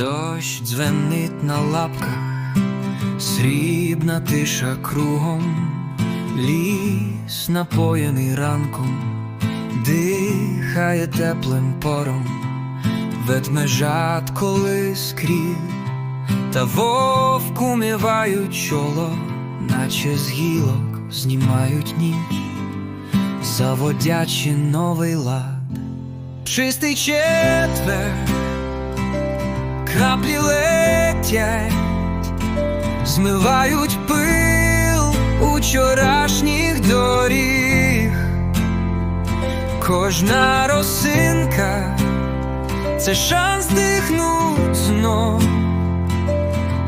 Дощ дзвенить на лапках, срібна тиша кругом, ліс напоєний ранком, дихає теплим пором, ведмежат колись крів, та вовку мівають чоло, наче з гілок знімають ніч, заводячи новий лад, чистий четвер краплі летять, змивають пил учорашніх доріг, кожна росинка це шанс дихнуть знов,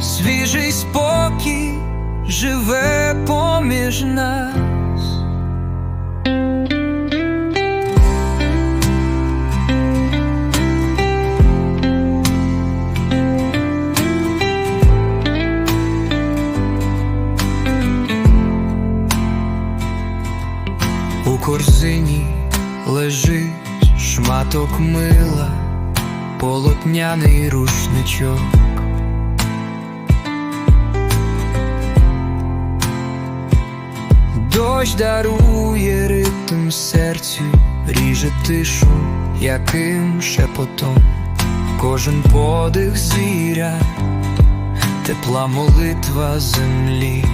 свіжий спокій живе поміж нас. Корзині лежить шматок мила, полотняний рушничок. Дощ дарує ритм серцю, ріже тишу, яким шепотом, кожен подих звіря, тепла молитва землі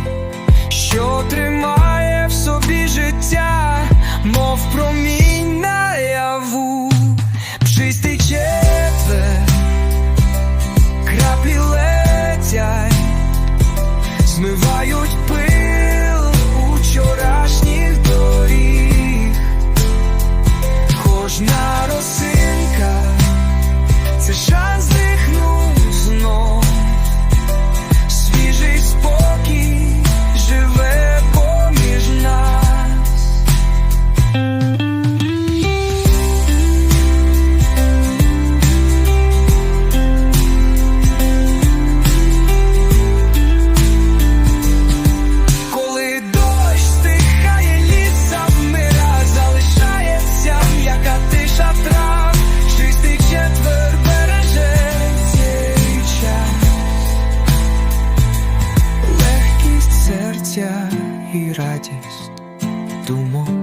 і радість думок.